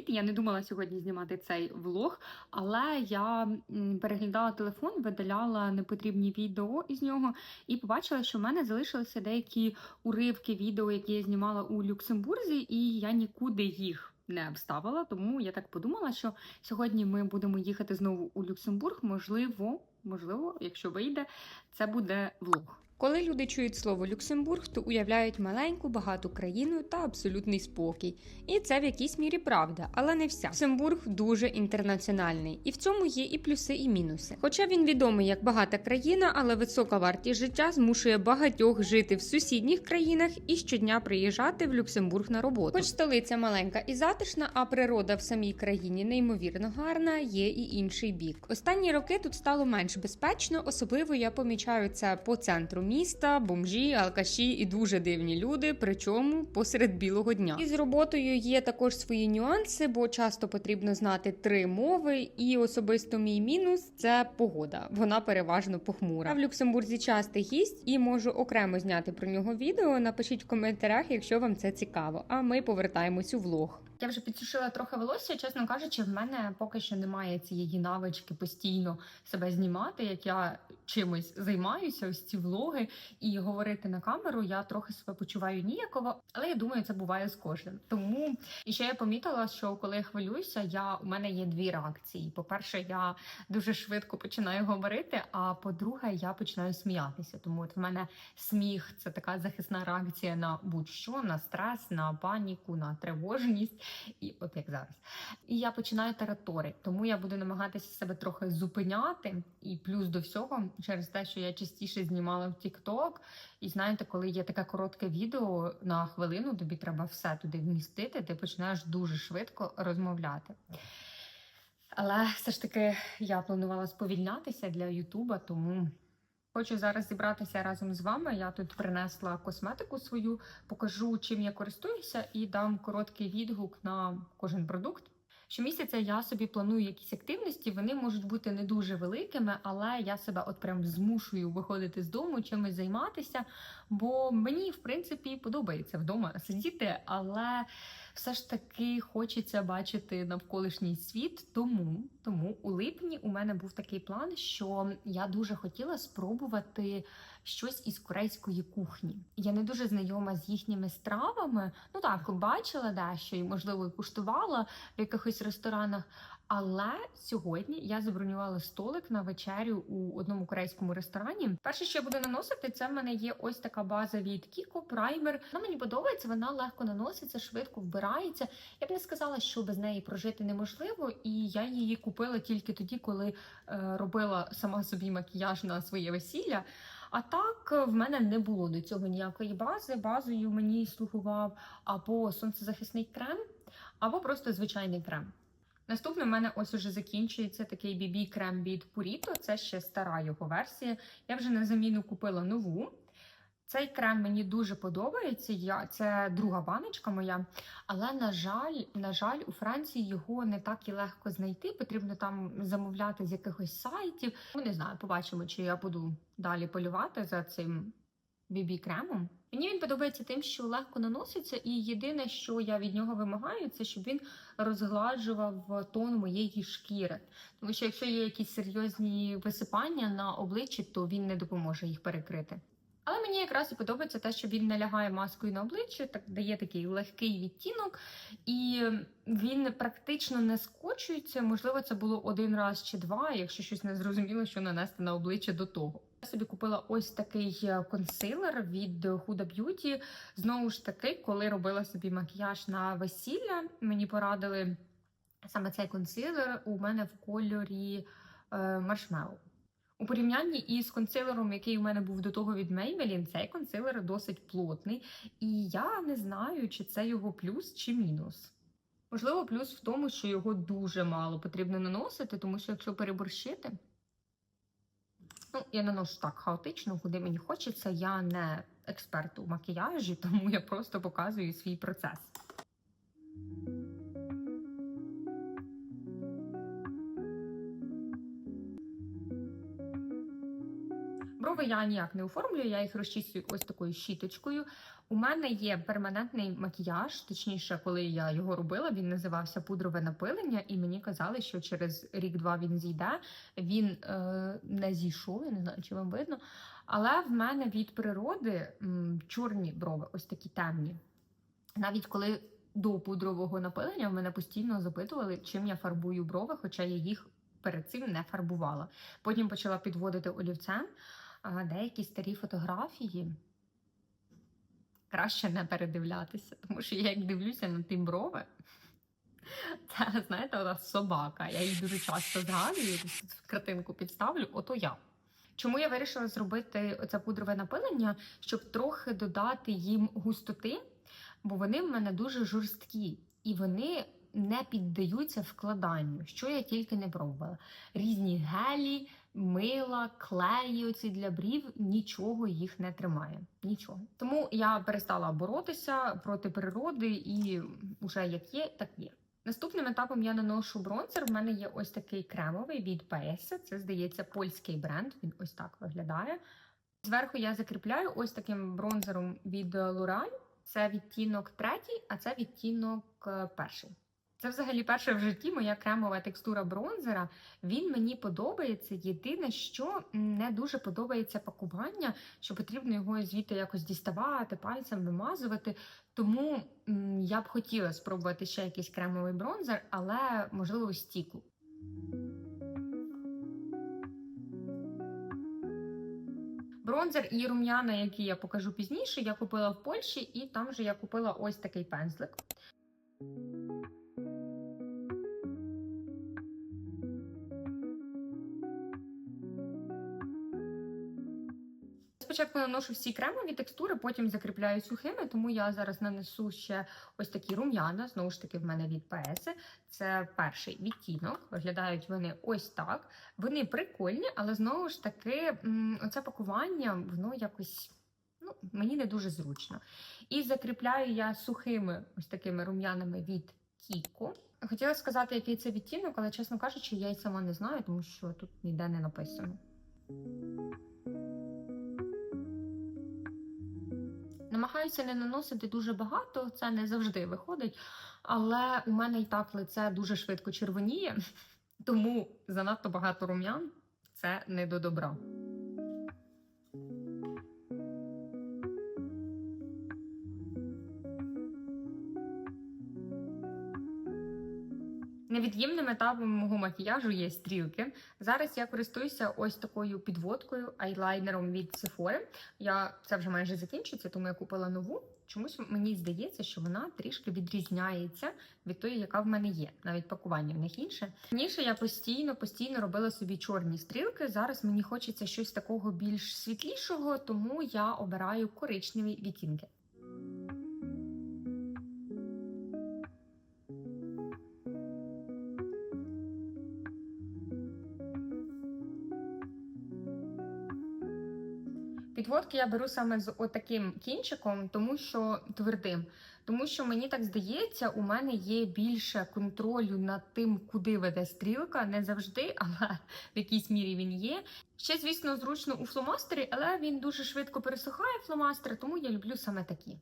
Привіт! Я не думала сьогодні знімати цей влог, але я переглядала телефон, видаляла непотрібні відео із нього і побачила, що в мене залишилися деякі уривки відео, які я знімала у Люксембурзі, і я нікуди їх не вставила. Тому я так подумала, що сьогодні ми будемо їхати знову у Люксембург. Можливо, можливо, якщо вийде, це буде влог. Коли люди чують слово Люксембург, то уявляють маленьку багату країну та абсолютний спокій. І це в якійсь мірі правда, але не вся. Люксембург дуже інтернаціональний, і в цьому є і плюси, і мінуси. Хоча він відомий як багата країна, але висока вартість життя змушує багатьох жити в сусідніх країнах і щодня приїжджати в Люксембург на роботу. Хоч столиця маленька і затишна, а природа в самій країні неймовірно гарна, є і інший бік. Останні роки тут стало менш безпечно, особливо я помічаю це по центру міста, бомжі, алкаші і дуже дивні люди, причому посеред білого дня. І з роботою є також свої нюанси, бо часто потрібно знати три мови. І особисто мій мінус це погода. Вона переважно похмура. Я в Люксембурзі частий гість і можу окремо зняти про нього відео. Напишіть в коментарях, якщо вам це цікаво. А ми повертаємось у влог. Я вже підсушила трохи волосся. Чесно кажучи, в мене поки що немає цієї навички постійно себе знімати, як я чимось займаюся, ось ці влоги, і говорити на камеру я трохи себе почуваю ніяково, але я думаю, це буває з кожним. Тому і ще я помітила, що коли я хвилююся, я у мене є дві реакції. По-перше, я дуже швидко починаю говорити. А по-друге, я починаю сміятися. Тому от в мене сміх це така захисна реакція на будь-що, на стрес, на паніку, на тривожність, і от як зараз. І я починаю тараторити, тому я буду намагатися себе трохи зупиняти. І плюс до всього, через те, що я частіше знімала в TikTok, і знаєте, коли є таке коротке відео на хвилину, тобі треба все туди вмістити, ти починаєш дуже швидко розмовляти. Але все ж таки я планувала сповільнятися для Ютуба, тому хочу зараз зібратися разом з вами. Я тут принесла косметику свою, покажу, чим я користуюся, і дам короткий відгук на кожен продукт. Щомісяця я собі планую якісь активності. Вони можуть бути не дуже великими, але я себе от прям змушую виходити з дому, чимось займатися. Бо мені, в принципі, подобається вдома сидіти, але все ж таки хочеться бачити навколишній світ. Тому, тому у липні у мене був такий план, що я дуже хотіла спробувати щось із корейської кухні. Я не дуже знайома з їхніми стравами. Ну так, бачила дещо і можливо куштувала в якихось ресторанах. Але сьогодні я забронювала столик на вечерю у одному корейському ресторані. Перше, що я буду наносити, це в мене є ось така база від Kiko праймер. Вона мені подобається, вона легко наноситься, швидко вбирається. Я б не сказала, що без неї прожити неможливо, і я її купила тільки тоді, коли е, робила сама собі макіяж на своє весілля. А так в мене не було до цього ніякої бази. Базою мені слугував або сонцезахисний крем, або просто звичайний крем. Наступне в мене ось уже закінчується такий BB крем від Purito. Це ще стара його версія. Я вже на заміну купила нову. Цей крем мені дуже подобається. Я, Це друга баночка моя. Але, на жаль, на жаль, у Франції його не так і легко знайти. Потрібно там замовляти з якихось сайтів. Ну, не знаю, побачимо, чи я буду далі полювати за цим BB-кремом. Мені він подобається тим, що легко наноситься, і єдине, що я від нього вимагаю, це щоб він розгладжував тон моєї шкіри. Тому що якщо є якісь серйозні висипання на обличчі, то він не допоможе їх перекрити. Але мені якраз і подобається те, що він не лягає маскою на обличчя, так дає такий легкий відтінок, і він практично не скочується. Можливо, це було один раз чи два, якщо щось не зрозуміло, що нанести на обличчя до того. Я собі купила ось такий е, консилер від Huda Beauty. Знову ж таки, коли робила собі макіяж на весілля, мені порадили саме цей консилер у мене в кольорі е, маршмеллоу. У порівнянні із консилером, який у мене був до того від Maybelline, цей консилер досить плотний. І я не знаю, чи це його плюс чи мінус. Можливо, плюс в тому, що його дуже мало потрібно наносити, тому що якщо переборщити. Ну, я наношу так хаотично, куди мені хочеться. Я не експерт у макіяжі, тому я просто показую свій процес. Брови я ніяк не оформлюю, я їх розчісую ось такою щіточкою. У мене є перманентний макіяж, точніше, коли я його робила, він називався пудрове напилення, і мені казали, що через рік-два він зійде. Він е, не зійшов, я не знаю, чи вам видно. Але в мене від природи м, чорні брови, ось такі темні. Навіть коли до пудрового напилення в мене постійно запитували, чим я фарбую брови, хоча я їх перед цим не фарбувала. Потім почала підводити олівцем деякі старі фотографії. Краще не передивлятися, тому що я як дивлюся на ті брови. Це, знаєте, вона собака. Я її дуже часто згадую, картинку підставлю, ото я. Чому я вирішила зробити оце пудрове напилення, щоб трохи додати їм густоти, бо вони в мене дуже жорсткі і вони не піддаються вкладанню, що я тільки не пробувала. Різні гелі, мила, клеї оці для брів, нічого їх не тримає. Нічого. Тому я перестала боротися проти природи і вже як є, так є. Наступним етапом я наношу бронзер. У мене є ось такий кремовий від PS. Це, здається, польський бренд. Він ось так виглядає. Зверху я закріпляю ось таким бронзером від L'Oreal. Це відтінок третій, а це відтінок е, перший. Це взагалі перша в житті моя кремова текстура бронзера. Він мені подобається. Єдине, що не дуже подобається пакування, що потрібно його звідти якось діставати, пальцем вимазувати. Тому я б хотіла спробувати ще якийсь кремовий бронзер, але можливо стіку. Бронзер і рум'яна, які я покажу пізніше, я купила в Польщі, і там же я купила ось такий пензлик. Спочатку наношу всі кремові текстури, потім закріпляю сухими, тому я зараз нанесу ще ось такі рум'яна. Знову ж таки, в мене від PS. Це перший відтінок. Виглядають вони ось так. Вони прикольні, але знову ж таки, оце пакування, воно якось. Ну, мені не дуже зручно. І закріпляю я сухими ось такими рум'янами від Кіко. Хотіла сказати, який це відтінок, але, чесно кажучи, я й сама не знаю, тому що тут ніде не написано. Намагаюся не наносити дуже багато, це не завжди виходить. Але у мене і так лице дуже швидко червоніє, тому занадто багато рум'ян це не до добра. Невід'ємним етапом мого макіяжу є стрілки. Зараз я користуюся ось такою підводкою, айлайнером від Sephora. Я це вже майже закінчиться, тому я купила нову. Чомусь мені здається, що вона трішки відрізняється від тої, яка в мене є. Навіть пакування в них інше. Раніше я постійно, постійно робила собі чорні стрілки. Зараз мені хочеться щось такого більш світлішого, тому я обираю коричневі відтінки. Підводки я беру саме з отаким кінчиком, тому що твердим. Тому що мені так здається, у мене є більше контролю над тим, куди веде стрілка. Не завжди, але в якійсь мірі він є. Ще, звісно, зручно у фломастері, але він дуже швидко пересухає фломастер, тому я люблю саме такі.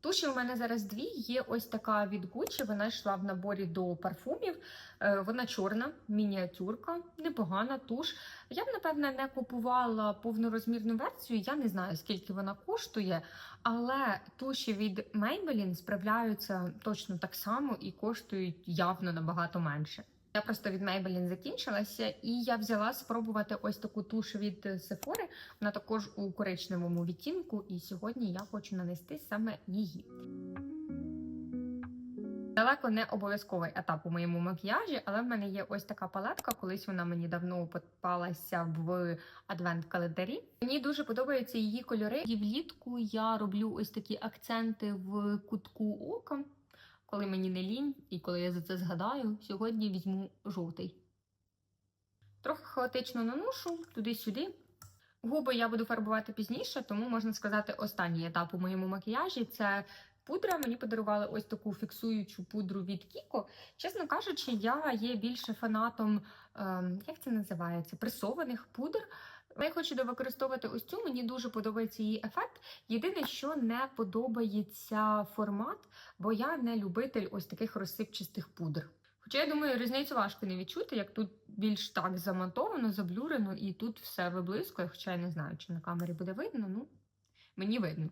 Туші у мене зараз дві. Є ось така від Gucci, Вона йшла в наборі до парфумів. Е, Вона чорна, мініатюрка, непогана туш. Я б, напевне, не купувала повнорозмірну версію. Я не знаю, скільки вона коштує, але туші від Maybelline справляються точно так само і коштують явно набагато менше. Я просто від Maybelline закінчилася, і я взяла спробувати ось таку туш від Sephora. Вона також у коричневому відтінку, і сьогодні я хочу нанести саме її. Далеко не обов'язковий етап у моєму макіяжі, але в мене є ось така палетка. Колись вона мені давно попалася в адвент-календарі. Мені дуже подобаються її кольори. І влітку я роблю ось такі акценти в кутку ока. Коли мені не лінь, і коли я за це згадаю, сьогодні візьму жовтий. Трохи хаотично наношу туди-сюди. Губи я буду фарбувати пізніше, тому можна сказати, останній етап у моєму макіяжі це Пудра мені подарували ось таку фіксуючу пудру від Кіко. Чесно кажучи, я є більше фанатом, ем, як це називається, пресованих пудр. Я хочу використовувати ось цю, мені дуже подобається її ефект. Єдине, що не подобається формат, бо я не любитель ось таких розсипчастих пудр. Хоча я думаю, різницю важко не відчути, як тут більш так замонтовано, заблюрено, і тут все виблискує, хоча я не знаю, чи на камері буде видно, ну мені видно.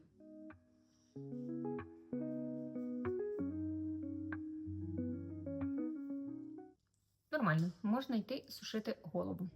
Нормально, можна йти сушити голову.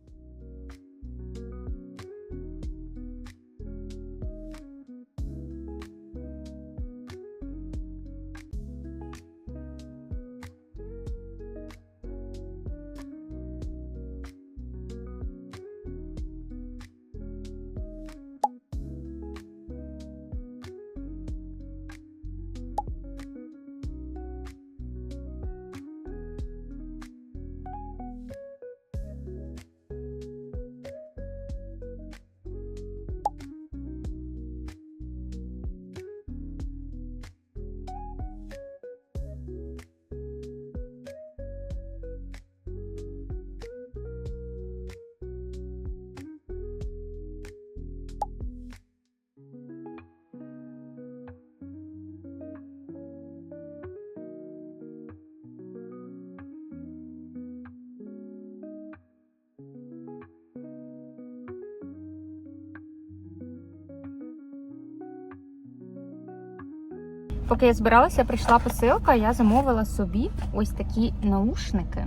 Поки я збиралася, прийшла посилка, я замовила собі ось такі наушники.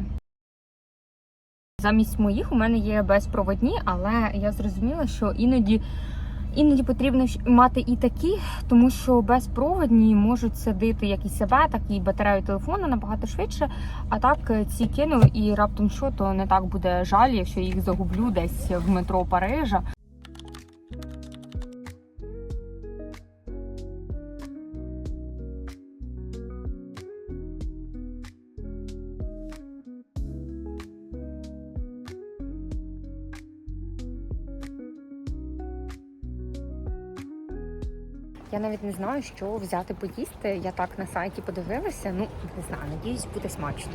Замість моїх у мене є безпроводні, але я зрозуміла, що іноді, іноді потрібно мати і такі, тому що безпроводні можуть садити як і себе, так і батарею телефону набагато швидше. А так е, ці кинули і раптом що, то не так буде жаль, якщо їх загублю десь в метро Парижа. Я навіть не знаю, що взяти поїсти. Я так на сайті подивилася. Ну, не знаю, надіюсь, буде смачно.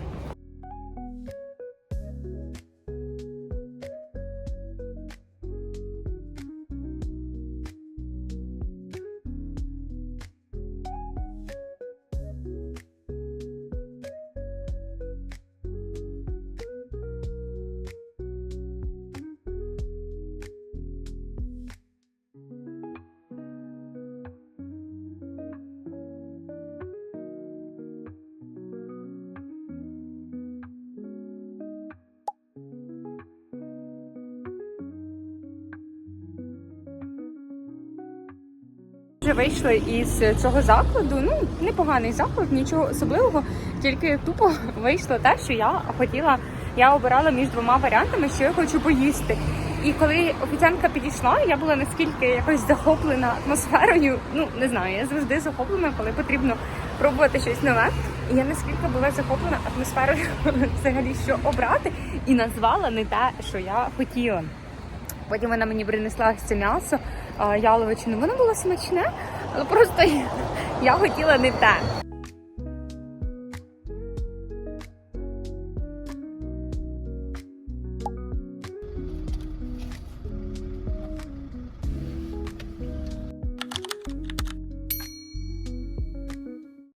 Вже вийшли із цього закладу. Ну, непоганий заклад, нічого особливого, тільки тупо вийшло те, що я хотіла. Я обирала між двома варіантами, що я хочу поїсти. І коли офіціантка підійшла, я була наскільки якось захоплена атмосферою. Ну не знаю, я завжди захоплена, коли потрібно пробувати щось нове. І я наскільки була захоплена атмосферою взагалі, що обрати, і назвала не те, що я хотіла. Потім вона мені принесла це м'ясо яловичину. Воно було смачне, але просто я хотіла не те.